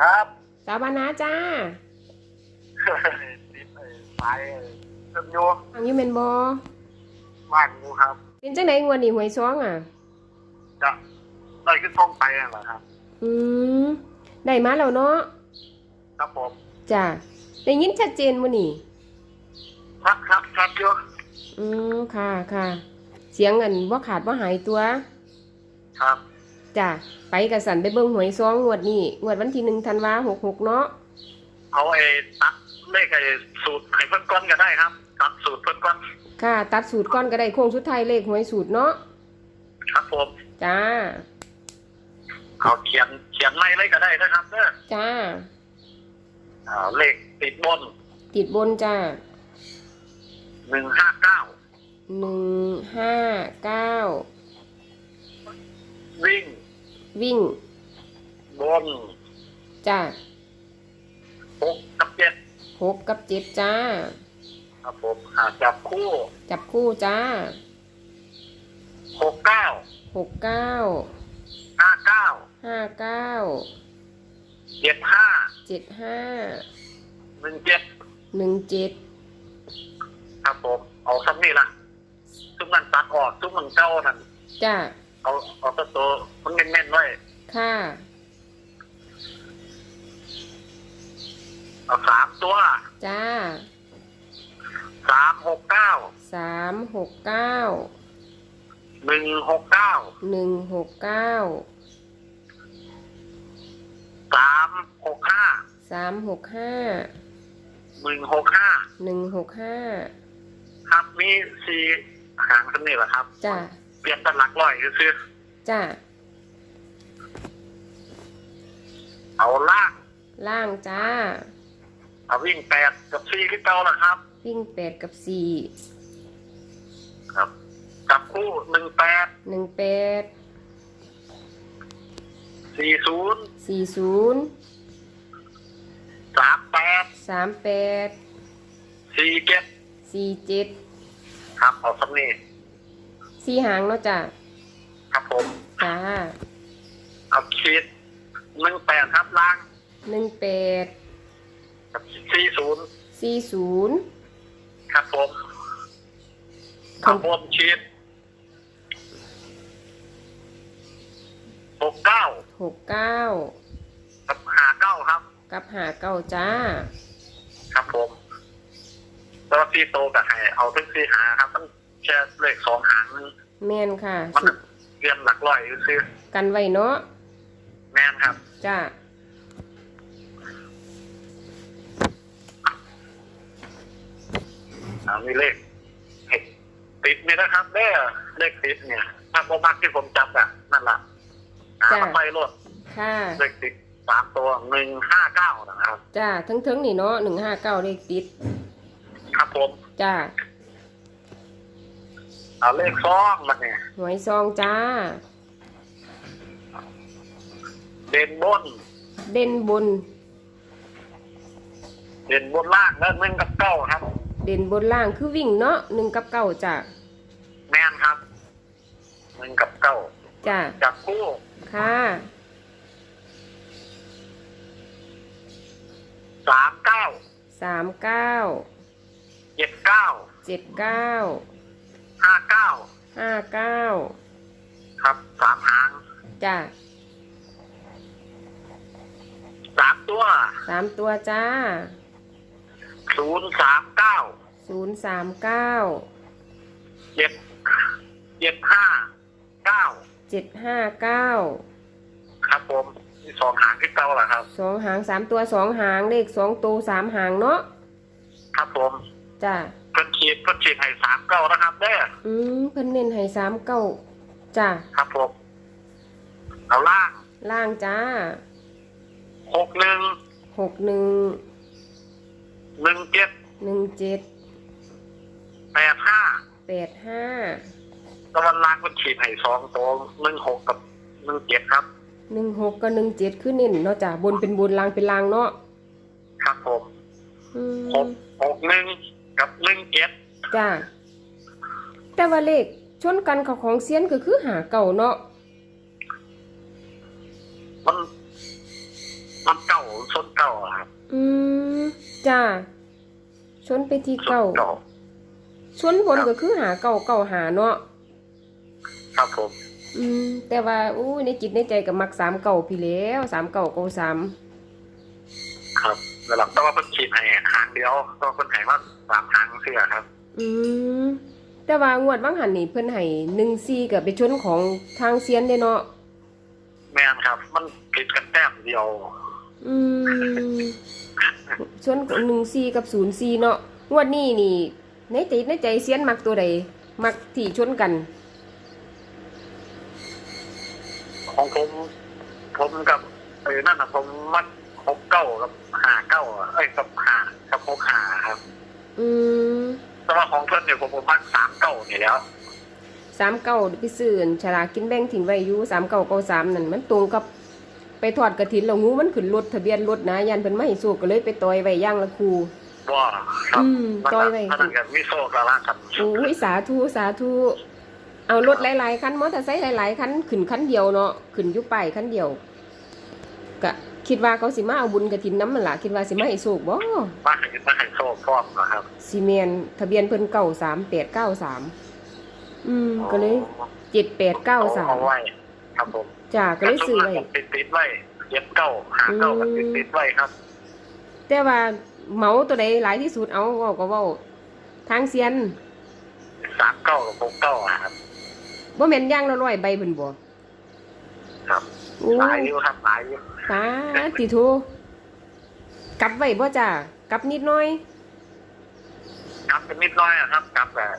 ครับสาวบานาจ้าติดไอ้สายไอ้เชื่อมโยงฟังอยูเมนบอว่างอยู่ครับเป็นจังไดงวดนี้หวยซองอะจะได้ขึ้นท่องไปนั่นแหละครับ อืมได้มาแล้วเนาะครับผมจ้าได้ยินชัดเจนมื้อนี้ครับครับครับโยอืมค่ะค่ะเสียงอันบ่ขาดบ่หายตัว ครับ จ้าไปกระสันไปเบิ่งหวยซองงวดนี้งวดวันที่หนึ่งธันวาหกหกเนาะเอาไอ้ตัดเลขไอ้สูตรไข่เพิ่นก้อนก็ได้ครับ ตัดสูตรเพิ่นก้อนค่ะ ตัดสูตรก้อนก็ได้โค้งสุดท้ายเลขหวยสูตรเนาะครับผมจ้าเอาเขียนเขียนไล่เลยก็ได้นะครับเด้อจ้าอ่าเลขติดบนติดบนจ้าหนึ่งห้าเก้าหนึ่งห้าเก้าวิ่ง วิ่ง บนจ้าหกกับเจ็ดหกกับเจ็ดจ้า ครับผมอ่าจับคู่จับคู่จ้าหกเก้าหกเก้าห้าเก้าห้าเก้าเจ็ดห้าเจ็ดห้าหนึ่งเจ็ดหนึ่งเจ็ดครับผมเอาซ้ำนี่ละทุกมันตัดออกทุกมันเก้านั่นจ้า เอาเอาตัวโตมันเน้นๆไว้ค่ะ เอาสามตัวจ้าสามหกเก้าสามหกเก้าหนึ่งหกเก้าหนึ่งหกเก้าสามหกห้าสามหกห้าหนึ่งหกห้าหนึ่งหกห้าครับมีสี่หางซ้ำนี่แหละครับ จ้า เปลี่ยนเป็นหลักร้อยซื้อจ้าๆเอาล่างล่างจ้า เอาวิ่งแปดกับสี่ที่เก้านะครับ วิ่งแปดกับสี่ครับจับคู่หนึ่งแปดหนึ่งแปดสี่ศูนย์สี่ศูนย์สามแปดสามแปดสี่เจ็ดสี่เจ็ดครับเอาซ้ำนี่ สี่หางเนาะจ้าครับผมจ้าเอาคิดหนึ่งแปดครับล่างหนึ่งแปดกับสี่ศูนย์สี่ศูนย์ครับผมครัข้าบบนชีดหกเก้าหกเก้ากับห้าเก้าครับ กับหาเก้าจ้า ครับผมแล้วที่โตกับให้เอาทั้งสี่หาครับมันแค่เลขสองหา งนึงแมนค่ะมันสุดเรียนหลักร้อยซื้อกันไว้เนาะแม่นครับ จ้าอ่ามีเลขเห็ดติดนี่นะครับเด้อเลขติดเนี่ย ถ้าโมมากที่ผมจับอะนั่นแหละอ่าจ้ะทำไมรถค่ะ เลขติดสามตัวหนึ่งห้าเก้านะครับ จ้าทั้งทั้งๆนี่เนาะหนึ่งห้าเก้าเลขติด ครับผม จ้า เอาเลขซ่องมันเนี่ยหวยซองจ้า เด่นบน เด่นบน เด่นบนล่างแล้วหนึ่งกับเก้าครับ เด่นบนล่างคือวิ่งเนาะหนึ่งกับเก้าจ้าแม่นครับหนึ่งกับเก้าจ้าจับคู่ค่ะสามเก้าสามเก้าเจ็ดเก้าเจ็ดเก้า ห้าเก้าห้าเก้าครับสามหางจ้าสามตัวสามตัวจ้าศูนย์สามเก้าศูนย์สามเก้าเจ็ดเจ็ดห้าเก้าเจ็ดห้าเก้าครับผมมีสองหางที่เก้าแหละครับสองหางสามตัวสองหางเลขสองตัวสามหางเนาะครับผมจ้าเพิ่นขีดเพิ่นขีดให้สามเก้านะครับ เด้ออืมเพิ่นเน้นให้สามเก้าจ้าครับผมเอาล่างล่างจ้าหกหนึ่งหกหนึ่งหนึ่งเจ็ดหนึ่งเจ็ดแปดห้าแปดห้าตะวันล่างเพิ่นขีดให้สองตัวหนึ่งหกกับหนึ่งเจ็ดครับหนึ่งหกกับหนึ่งเจ็ดคือเน้นเนาะจ้าบนเป็นบนล่างเป็นล่างเนาะครับผมอืหมกหกหนึ่งกับหนึ่งเจ็ดจ้า แต่ว่าเลขชนกันกับของเซียนก็คือหาเก่าเนาะมันมันเก่าชนเก่าอะครับอืมจ้าชนไปที่ชนเก่าเก่า ชนผลก็คือหาเก่าเก่าหาเนาะครับผม อืม แต่ว่าอู้ในจิตในใจกับมักสามเก่าพี่แล้วสามเก่าเก่าสามครับแล้วเราแต่ว่าเพิ่นขีดให้หางเดียวก็เพิ่นให้มาสามหางเสื้อครับ อืม แต่ว่างวดว่างหันนี่เพิ่นให้หนึ่งซีกับไปชนของทางเซียนได้เนาะแม่นครับ มันผิดกันแต้มเดียว อืมชนหนึ่งซีกับศูนย์ซีเนาะงวดนี้นี่ ในใจในใจเซียนมักตัวใดมักที่ชนกัน ของผม ผมกับเออนั่นนะผมมัดหกเก้ากับหาเก้าอะเอ้ยกับหากับหกหาครับ อืมแต่ ว่าของเพื่อนเนี่ยผมผมมัดสามเก้านี่แล้วสามเก้าไปซื้ออั่นฉลากกินแบ่งถิ่นไว้อยู่สามเก้าเก้าสามนั่นมันตรงกับไปทอดกระถินแล้วงูมันขึ้นรถทะเบียนรถนะยันเพิ่นไม่ให้สูกก็เลยไปต่อยไว้ย่างละครูว่าครับอืมมันต่อยไว้มันนั่นกับวิโซกละละครับโอ้ยสาธุสาธุเอารถหลายๆคันมอเตอร์ไซค์หลายๆคันขึ้นคันเดียวเนาะขึ้นอยู่ป้ายคันเดียวก็ คิดว่าเขาสิมาเอาบุญกระถินน้ำมันล่ะคิดว่าสิมาให้สูกบ่มาให้มาให้โซพร้อมนะครับซีเมนทะเบียนเพิ่นเก้าสามแปดเก้าสามอืมก็เลยเจ็ดแปดเก้าสามเอาไว้ครับผมจ้าก็เลยซื้อไว้ติดติดๆไว้เย็บเก้าหาเก้ากับติดติดๆไว้ครับ แต่ว่าเหมาตัวใดหลายที่สุดเอาเว้าก็เว้าทางเซียนสามเก้ากับหกเก้าอะครับบ่แม่นย่างละร้อยใบเพิ่นบ่ครับโอ้หลายอยู่ครับหลายอยู่ ตาติโทกลับไว้บ่จ้ากลับนิดหน่อยกลับเป็นนิดน้อยอะครับกลับแบบ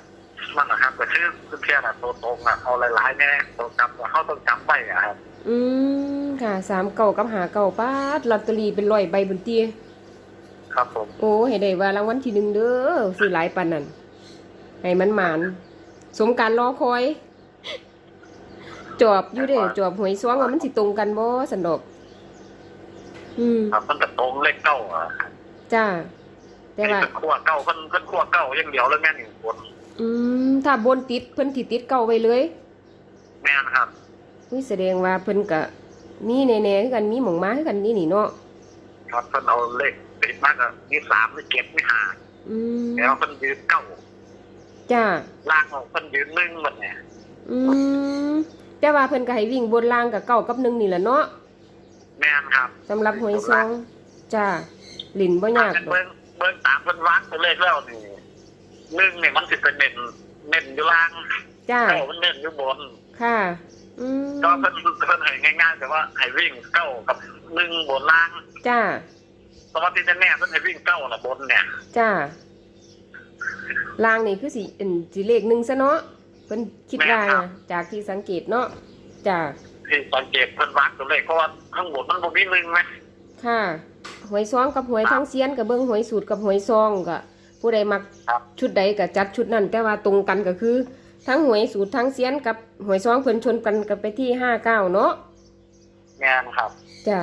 มันนะครับแต่ชื่อคือเพียงอะตัวตรงอะเอาหลายๆแน่ตัวกลับอะเขาต้องจำไว้อะครับอืมค่ะสามเก่ากับหาเก่าป้าดลอตเตอรี่เป็นร้อยใบบนเตียครับผมโอ้ให้ได้ว่ารางวัลที่หนึ่งเด้อซื้อหลายปานนั้นให้มันหมานสมการรอคอย จอบอยู่เด้จอบหวยซ้วงว่ามันสิตรงกันบ่สันดอก อืมครับมันจะตรงเลขเก้าอะจ้าแต่นี่ว่าเป็นขั้วเก้าเพิ่นเพิ่นขั้วเก้าอย่างเดียวแล้วแม่หนึ่งคนอืมถ้าบนติดเพิ่นสิติดเก่าไว้เลยแม่นครับนี่แสดงว่าเพิ่นก็มีแน่ๆคือกันมีหม่องมาคือกันนี่นี่เนาะครับเพิ่นเอาเลขติดมากอะมีสามมีเจ็ดมีห้าอืมแล้วเพิ่นยืนเก้าจ้าล่างเพิ่นยืนหนึ่งหมดเนี่ย อืมแต่ว่าเพิ่นก็ให้วิ่งบนล่างกับเก้ากับหนึ่งนี่แหละเนาะ แม่นครับสำหรับหวยซองจ้าลินบ่ยากเป็นดอกเบิ้งเบิ้งตามเพิ่นวางตัวเลขแล้วนี่หนึ่งเนี่ยมันสิเป็นเน้นเน้นอยู่ล่างจ้าเก้ามันเน้นอยู่บนค่ะ อืมก็เพิ่นเพิ่นให้ง่ายๆแต่ว่าให้วิ่งเก้ากับหนึ่งบนล่างจ้าเพราะว่าที่แน่ๆเพิ่นให้วิ่งเก้าน่ะบนเนี่ยจ้าล่างนี่คือสิเป็นสิเลขหนึ่งซะเนาะเพิ่นคิดว่านะจากที่สังเกตเนาะจ้า ที่สังเกตเพิ่นวางตัวเลขเพราะว่าข้างบนมันบ่มีหนึ่งไหมค่ะ หวยซองกับหวยทั้งเซียนกับเบิ่งหวยสูตรกับหวยซองก็ผู้ใดมักครับ ชุดใดก็จัดชุดนั้น แต่ว่าตรงกันก็คือ ทั้งหวยสูตรทั้งเซียนกับหวยซองเพิ่นชนกันกันไปที่ห้าเก้าเนาะแม่นครับ จ้ะ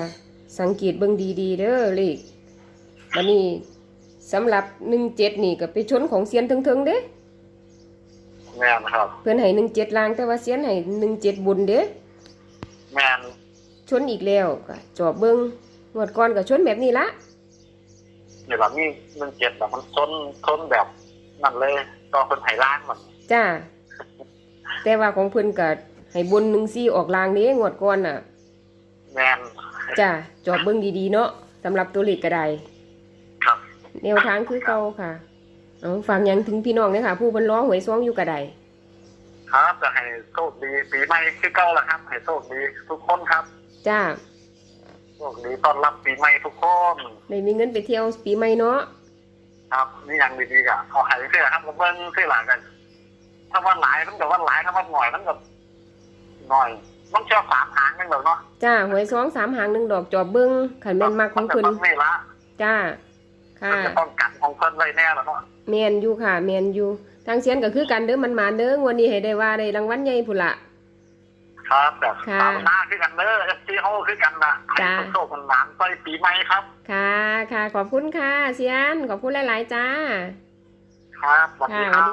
สังเกตเบิ่งดีๆเด้อเลขบัดนี้สำหรับหนึ่งเจ็ดนี่ก็ไปชนของเซียนถึงๆเด้ แม่นครับ เพิ่นให้หนึ่งเจ็ดลางแต่ว่าเซียนให้หนึ่งเจ็ดบนเด้แม่น ชนอีกแล้วก็จอบเบิ่งงวดก่อนก็ชนแบบนี้ละเดี๋ยวแบบนี้มันเจ็บแบบมันทนทนแบบนั่นเลยก็เพิ่นให้ล้างมันจ้า แต่ว่าของเพิ่นก็ให้บนหนึ่งซี่ออกลางเด้งวดก่อนน่ะแม่นจ้าจอบเบิ่งดีๆเนาะสำหรับตัวเลขก็ได้ครับแนวทางคือเก่าค่ะเอาฟังหยังถึงพี่น้องเนี่ยค่ะ ผู้บรรล้อหวยซองอยู่ก็ได้ครับจะให้โชคดีปีใหม่คือเก่าละครับ ให้โชคดีทุกคนครับ จ้าโชคดีต้อนรับปีใหม่ทุกคนได้มีเงินไปเที่ยวปีใหม่เนาะครับนี่ยังดีๆกะเอาให้เสื้อครับผมเบิ้งเสื้อหลังกัน ถ้าว่าหลายมันก็ว่าหลายถ้าว่าหน่อยมันก็หน่อยมันเชื่อสามหางนึงเหรอเนาะจ้าหวยซองสามหางหนึ่งดอกจอบเบิ้งขันแม่นมากของจะเพิ่นต้องไม่ละจ้าค่ะมันจะต้องกันของเพิ่นไว้แน่แล้วเนาะแมนอยู่ค่ะแมนอยู่ทางเสียนก็คือกันเด้อมันมาเด้องวันนี้ให้ได้ว่าได้รางวัลใหญ่พุ่นละ ครับแบบค่ะตามหน้าคือกันเด้อเอฟซีเขาคือกันนะให้จ้าคนโชคมันหวานไปปีใหม่ครับ ค่ะค่ะขอบคุณค่ะเสียนขอบคุณหลาย ๆ จ้า ครับสวัสค่ะดีสควัสรับ ดี